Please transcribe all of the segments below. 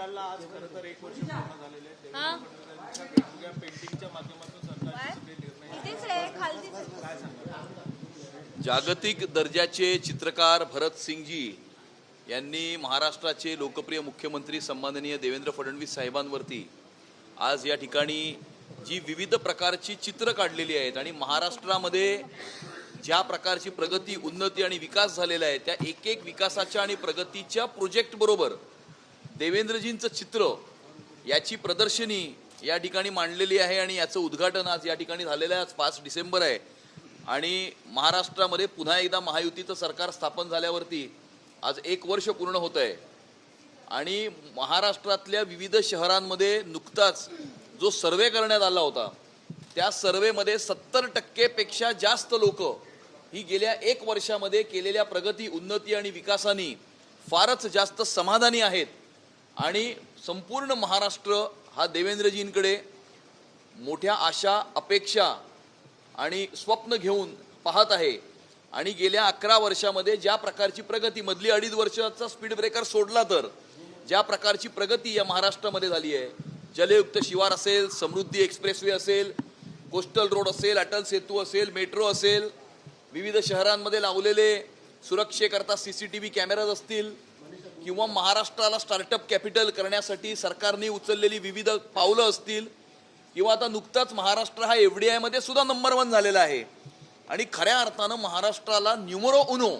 निकालला आज खरं तर एक वर्ष पूर्ण झालेले हा? वेगवेगळ्या पेंटिंगच्या माध्यमातून सरकारचे. जागतिक दर्जाचे चित्रकार भरत सिंगजी यांनी महाराष्ट्राचे लोकप्रिय मुख्यमंत्री सन्माननीय देवेंद्र फडणवीस साहेबांवरती आज या ठिकाणी जी विविध प्रकारची चित्र काढलेली आहेत आणि महाराष्ट्रामध्ये ज्या प्रकारची प्रगती उन्नती आणि विकास झालेला आहे त्या एक एक विकासाच्या आणि प्रगतीच्या प्रोजेक्ट बरोबर देवेंद्रजींचं चित्र याची प्रदर्शनी या ठिकाणी मांडलेली आहे आणि याचं उद्घाटन आज या ठिकाणी झालेलं आहे. आज पाच डिसेंबर आहे. आणि महाराष्ट्रामध्ये पुन्हा एकदा महायुतीचं सरकार स्थापन झाल्यावरती आज एक वर्ष पूर्ण होत आहे. आणि महाराष्ट्रातल्या विविध शहरांमध्ये नुकताच जो सर्वे करण्यात आला होता त्या सर्वेमध्ये सत्तर टक्केपेक्षा जास्त लोक ही गेल्या एक वर्षामध्ये केलेल्या प्रगती उन्नती आणि विकासानी फारच जास्त समाधानी आहेत. आणि संपूर्ण महाराष्ट्र हा देवेंद्रजींकडे मोठ्या आशा अपेक्षा आणि स्वप्न घेऊन पाहत आहे. आणि गेल्या अकरा वर्षामध्ये ज्या प्रकारची प्रगती मधली अडीच वर्षाचा स्पीड ब्रेकर सोडला तर ज्या प्रकारची प्रगती या महाराष्ट्रामध्ये झाली आहे. जलयुक्त शिवार असेल समृद्धी एक्सप्रेसवे असेल कोस्टल रोड असेल अटल सेतू असेल मेट्रो असेल विविध शहरांमध्ये लावलेले सुरक्षेकरता C C T V cameras असतील किंवा महाराष्ट्राला स्टार्टअप कॅपिटल करण्यासाठी सरकारने उचललेली विविध पावलं असतील किंवा आता नुकताच महाराष्ट्र हा एफ डी आयमध्ये सुद्धा नंबर वन झालेला आहे. आणि खऱ्या अर्थानं महाराष्ट्राला न्युमरो उनो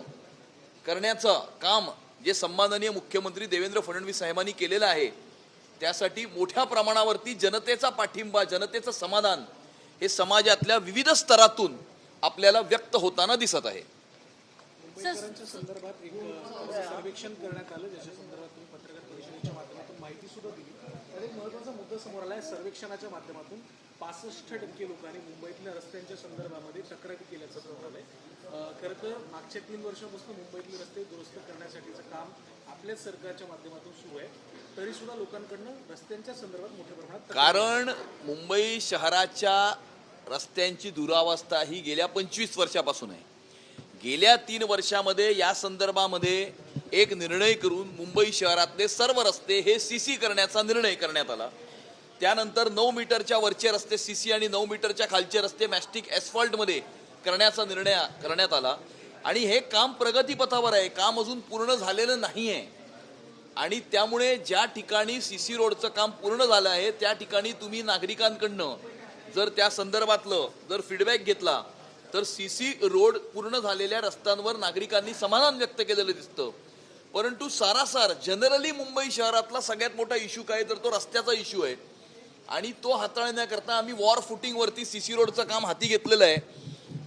करण्याचं काम जे सन्माननीय मुख्यमंत्री देवेंद्र फडणवीस साहेबांनी केलेलं आहे त्यासाठी मोठ्या प्रमाणावरती जनतेचा पाठिंबा जनतेचं समाधान हे समाजातल्या विविध स्तरातून आपल्याला व्यक्त होताना दिसत आहे. मुंबईकरांच्या संदर्भात एक अ, सर्वेक्षण करण्यात आलं ज्याच्या संदर्भात तुम्ही पत्रकार परिषदेच्या माध्यमातून माहिती सुद्धा दिली. त्यात एक महत्त्वाचा मुद्दा समोर आला आहे सर्वेक्षणाच्या माध्यमातून पासष्ट टक्के लोकांनी मुंबईतल्या रस्त्यांच्या संदर्भामध्ये तक्रारी केल्याचं समोर आलंय. खरं तर मागच्या तीन वर्षापासून मुंबईतले रस्ते दुरुस्त करण्यासाठीचं काम आपल्याच सरकारच्या माध्यमातून सुरू आहे. तरी सुद्धा लोकांकडनं रस्त्यांच्या संदर्भात मोठ्या प्रमाणात कारण मुंबई शहराच्या रस्त्यांची दुरावस्था ही गेल्या पंचवीस वर्षापासून आहे. गेल्या तीन वर्षामध्ये या संदर्भामध्ये एक निर्णय करून मुंबई शहरातले सर्व रस्ते हे सी सी करण्याचा निर्णय करण्यात आला. त्यानंतर नऊ मीटरच्या वरचे रस्ते सी सी आणि नऊ मीटरच्या खालचे रस्ते मॅस्टिक ॲस्फॉल्टमध्ये करण्याचा निर्णय करण्यात आला. आणि हे काम प्रगतीपथावर आहे काम अजून पूर्ण झालेलं नाही आहे आणि त्यामुळे ज्या ठिकाणी सी सी रोडचं काम पूर्ण झालं आहे त्या ठिकाणी तुम्ही नागरिकांकडनं जर त्या संदर्भातलं जर फीडबॅक घेतला तर सी सी रोड पूर्ण झालेल्या रस्त्यांवर नागरिकांनी समाधान व्यक्त केलेलं दिसतं. परंतु सारासार जनरली मुंबई शहरातला सगळ्यात मोठा इश्यू काय तर तो रस्त्याचा इश्यू आहे. आणि तो हाताळण्याकरता आम्ही वॉर फुटिंगवरती सी सी रोडचं काम हाती घेतलेलं आहे.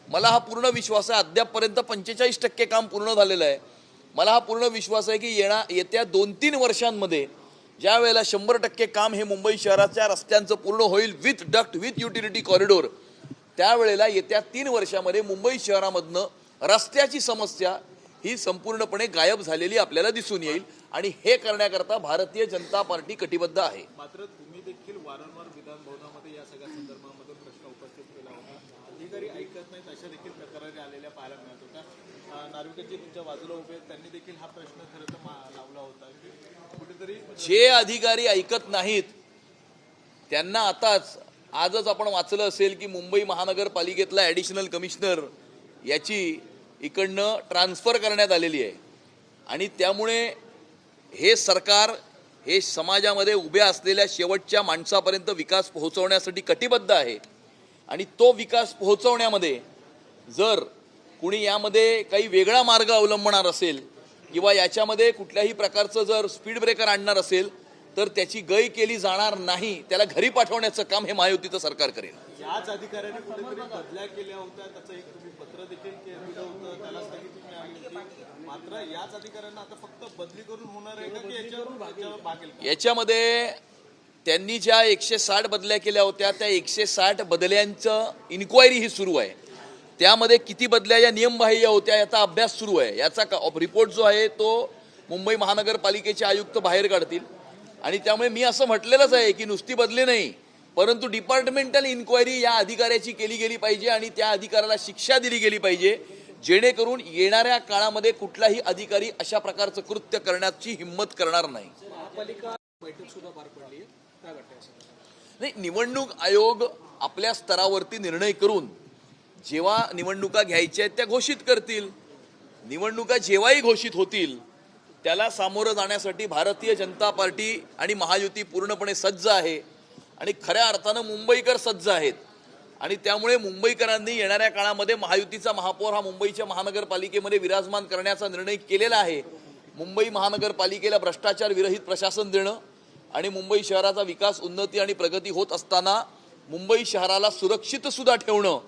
मला हा पूर्ण विश्वास आहे अद्यापपर्यंत पंचेचाळीस टक्के काम पूर्ण झालेलं आहे. मला हा पूर्ण विश्वास आहे की येणा येत्या दोन तीन वर्षांमध्ये ज्या वेळेला शंभर टक्के काम हे मुंबई शहराच्या रस्त्यांचं पूर्ण होईल with duct with utility corridor त्यावेळेला येत्या तीन वर्षामध्ये मुंबई शहरामधनं रस्त्याची समस्या ही संपूर्णपणे गायब झालेली आपल्याला दिसून येईल आणि हे करण्याकरता भारतीय जनता पार्टी कटिबद्ध आहे. मात्र तुम्ही देखील वारंवार विधान भवनामध्ये या सगळ्या संदर्भामध्ये प्रश्न उपस्थित केला होता. अधिकारी ऐकत नाहीत अशा देखील तक्रारी आलेल्या पाहायला मिळत होत्या. जी तुमच्या बाजूला उभे त्यांनी देखील हा प्रश्न खरं तर लावला होता. कुठेतरी जे अधिकारी ऐकत नाहीत त्यांना आताच आजच आपण वाचलं असेल की मुंबई महानगरपालिकेतला ॲडिशनल कमिशनर याची इकडनं ट्रान्सफर करण्यात आलेली आहे. आणि त्यामुळे हे सरकार हे समाजामध्ये उभ्या असलेल्या शेवटच्या माणसापर्यंत विकास पोहोचवण्यासाठी कटिबद्ध आहे. आणि तो विकास पोहोचवण्यामध्ये जर कुणी यामध्ये काही वेगळा मार्ग अवलंबणार असेल किंवा याच्यामध्ये कुठल्याही प्रकारचं जर स्पीड ब्रेकर आणणार असेल तर त्याची गय केली जाणार नाही त्याला घरी पाठवण्याचं काम हे महायुतीचं सरकार करेल. याच अधिकाऱ्याने कुठेतरी बदल्या केल्या होत्या त्याचं एक तुम्ही पत्र देखील के- दिलं होतं त्याला स्थगिती मिळाली होती. मात्र याच अधिकाऱ्यांना आता फक्त बदली करून होणार आहे का की याच्यावर याच्यावर भागेल का? याच्यामध्ये त्यांनी ज्या एकशे साठ बदल्या केल्या होत्या त्या एकशे साठ बदल्यांचं इन्क्वायरी ही सुरू आहे. त्यामध्ये किती बदल्या या नियमबाह्य होत्या याचा अभ्यास सुरू आहे. याचा रिपोर्ट जो आहे तो मुंबई महानगरपालिकेचे आयुक्त बाहेर काढतील. आणि त्यामुळे मी असं म्हटलेलंच आहे की नुसती बदली नाही परंतु डिपार्टमेंटल इन्क्वायरी या अधिकाऱ्याची केली गेली पाहिजे आणि त्या अधिकाऱ्याला शिक्षा दिली गेली पाहिजे जेणेकरून येणाऱ्या काळामध्ये कुठलाही अधिकारी अशा प्रकारचं कृत्य करण्याची हिंमत करणार नाही. नाही निवडणूक आयोग आपल्या स्तरावरती निर्णय करून जेव्हा निवडणुका घ्यायच्या आहेत त्या घोषित करतील. निवडणुका जेव्हाही घोषित होतील त्याला सामोरं जाण्यासाठी भारतीय जनता पार्टी आणि महायुती पूर्णपणे सज्ज आहे आणि खऱ्या अर्थानं मुंबईकर सज्ज आहेत. आणि त्यामुळे मुंबईकरांनी येणाऱ्या काळामध्ये महायुतीचा महापौर हा मुंबईच्या महानगरपालिकेमध्ये विराजमान करण्याचा निर्णय केलेला आहे. मुंबई महानगरपालिकेला भ्रष्टाचार विरहित प्रशासन देणं आणि मुंबई शहराचा विकास उन्नती आणि प्रगती होत असताना मुंबई शहराला सुरक्षितसुद्धा ठेवणं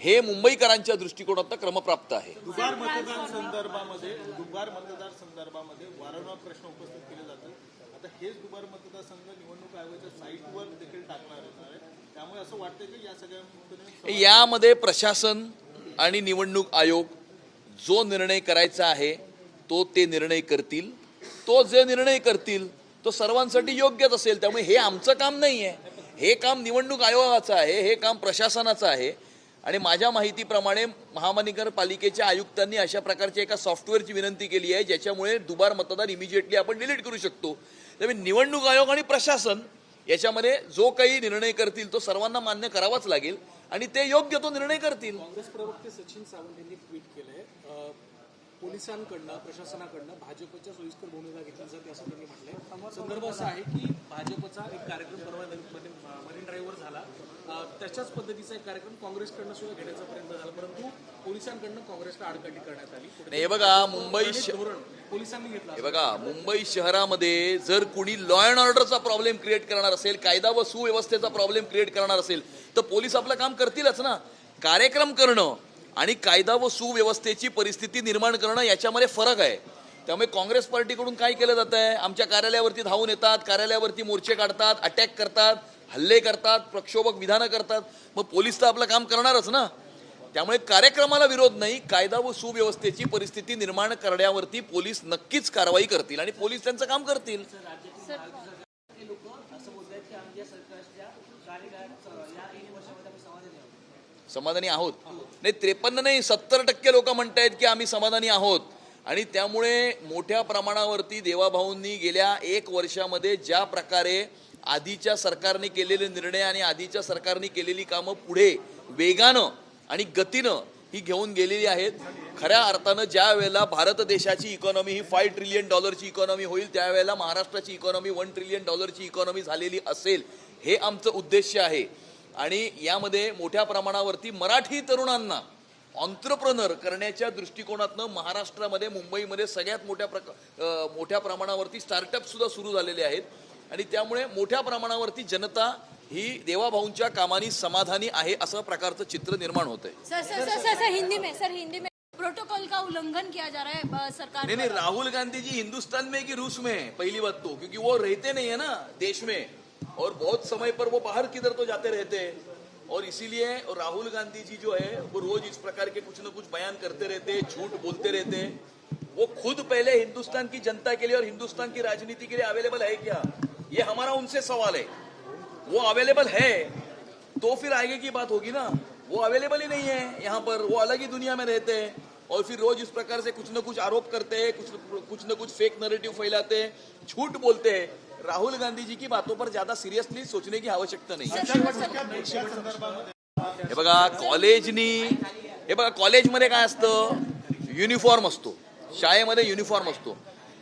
हे मुंबईकरांच्या दृष्टिकोनातनं क्रमप्राप्त आहे. दुबार मतदार संदर्भामध्ये दुबार मतदार संदर्भामध्ये वारंवार प्रश्न उपस्थित केले जातात आता हेच दुबार मतदारसंघ निवडणूक आयोगाच्या साईटवर देखील टाकणार आहे. त्यामुळे असं वाटतंय की या सगळ्या यामध्ये प्रशासन आणि निवडणूक आयोग जो निर्णय करायचा आहे तो ते निर्णय करतील. तो जे निर्णय करतील तो सर्वांसाठी योग्यच असेल. त्यामुळे हे आमचं काम नाही आहे हे काम निवडणूक आयोगाचं आहे हे काम प्रशासनाचं आहे. आणि माझ्या माहितीप्रमाणे महानगरपालिकेच्या आयुक्तांनी अशा प्रकारच्या एका सॉफ्टवेअरची विनंती केली आहे ज्याच्यामुळे दुबार मतदार इमिजिएटली आपण डिलीट करू शकतो. त्यामुळे निवडणूक आयोग आणि प्रशासन याच्यामध्ये जो काही निर्णय करतील तो सर्वांना मान्य करावाच लागेल आणि ते योग्य तो निर्णय करतील. काँग्रेस प्रवक्ते सचिन सावंत यांनी ट्विट केलंय. पोलिसांकडनं प्रशासनाकडनं भाजपच्या सोयीस्कर भूमिका घेतली जाते असं त्यांनी म्हटलंय. संदर्भ असा आहे की भाजपचा एक कार्यक्रम परवा मरीन ड्राईव्हवर झाला. त्याच्याच पद्धतीचा एक कार्यक्रम काँग्रेसकडनं सुद्धा घेण्याचा प्रयत्न झाला परंतु पोलिसांकडनं काँग्रेसला आडकाठी करण्यात आली. हे बघा मुंबई धोरण पोलिसांनी घेतलं हे बघा मुंबई शहरामध्ये जर कुणी लॉ अँड ऑर्डरचा प्रॉब्लेम क्रिएट करणार असेल कायदा व सुव्यवस्थेचा प्रॉब्लेम क्रिएट करणार असेल तर पोलीस आपलं काम करतीलच ना. कार्यक्रम करणं आणि कायदा व सुव्यवस्थेची परिस्थिती निर्माण करणं याच्यामध्ये फरक आहे. त्यामुळे काँग्रेस पार्टीकडून काय केलं जात आहे? आमच्या कार्यालयावरती धावून येतात कार्यालयावरती मोर्चे काढतात अटॅक करतात हल्ले करतात प्रक्षोभक विधानं करतात. मग पोलीस तर आपलं काम करणारच ना. त्यामुळे कार्यक्रमाला विरोध नाही कायदा व सुव्यवस्थेची परिस्थिती निर्माण करण्यावरती पोलीस नक्कीच कारवाई करतील आणि पोलीस त्यांचं काम करतील. समाधानी आहोत. नाही त्रेपन्न नाही सत्तर टक्के लोक म्हणतायत की आम्ही समाधानी आहोत. आणि त्यामुळे मोठ्या प्रमाणावरती देवाभाऊंनी गेल्या एक वर्षामध्ये ज्या प्रकारे आधीच्या सरकारने केलेले निर्णय आणि आधीच्या सरकारने केलेली कामं पुढे वेगानं आणि गतीनं ही घेऊन गेलेली आहेत. खऱ्या अर्थानं ज्या वेळेला भारत देशाची इकॉनॉमी ही फाय ट्रिलियन डॉलरची इकॉनॉमी होईल त्यावेळेला महाराष्ट्राची इकॉनॉमी वन ट्रिलियन डॉलरची इकॉनॉमी झालेली असेल हे आमचं उद्देश आहे. आणि यामध्ये मोठ्या प्रमाणावरती मराठी तरुणांना ऑन्त्रप्रनर करण्याच्या दृष्टिकोनातनं महाराष्ट्रामध्ये मुंबईमध्ये सगळ्यात मोठ्या प्रक मोठ्या प्रमाणावरती स्टार्टअप सुद्धा सुरू झालेले आहेत. आणि त्यामुळे मोठ्या प्रमाणावरती जनता ही देवाभाऊंच्या कामानी समाधानी आहे असं प्रकारचं चित्र निर्माण होत आहे प्रोटोकॉल का उल्लंघन किया जा रहा है सरकार नहीं नहीं। राहुल गांधी जी हिंदुस्तान में कि रूस में पहली बात तो क्योंकि वो रहते नहीं है ना देश में। और बहुत समय पर वो बाहर किधर तो जाते रहते हैं। और इसीलिए राहुल गांधी जी जो है, वो रोज इस प्रकार के कुछ न कुछ बयान करते रहते हैं, झूठ बोलते रहते हैं। वो खुद पहले हिंदुस्तान की जनता के लिए और हिंदुस्तान की राजनीति के लिए अवेलेबल है क्या? ये हमारा उनसे सवाल है। वो अवेलेबल है तो फिर आगे की बात होगी ना। वो अवेलेबल ही नहीं है यहाँ पर। वो अलग ही दुनिया में रहते हैं और फिर रोज इस प्रकार से कुछ न कुछ आरोप करते हैं, कुछ कुछ न कुछ फेक नरेटिव फैलाते हैं, झूठ बोलते हैं। राहुल गांधी जी की बातों पर ज्यादा सीरियसली सोचने की आवश्यकता नहीं। है बघा कॉलेजनी हे बघा कॉलेजमध्ये काय असतं? युनिफॉर्म असतो. शाळेमध्ये युनिफॉर्म असतो.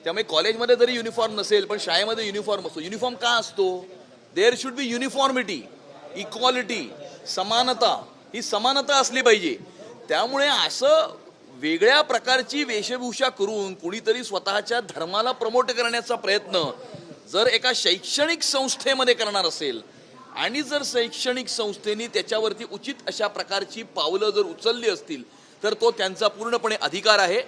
त्यामुळे कॉलेजमध्ये जरी युनिफॉर्म नसेल पण शाळेमध्ये युनिफॉर्म असतो. युनिफॉर्म का असतो? There should be uniformity equality समानता. ही समानता असली पाहिजे. त्यामुळे असं वेगळ्या प्रकारची वेशभूषा करून कुणीतरी स्वतःच्या धर्माला प्रमोट करण्याचा प्रयत्न जर एका शैक्षणिक संस्थेमध्ये करणार असेल आणि जर शैक्षणिक संस्थेने त्याच्यावरती उचित अशा प्रकारची पावलं जर उचलली असतील तर तो त्यांचा पूर्णपणे अधिकार आहे.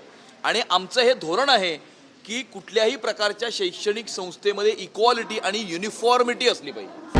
आणि आमचं हे धोरण आहे की कुठल्याही प्रकारच्या शैक्षणिक संस्थेमध्ये इक्वालिटी आणि युनिफॉर्मिटी असली पाहिजे.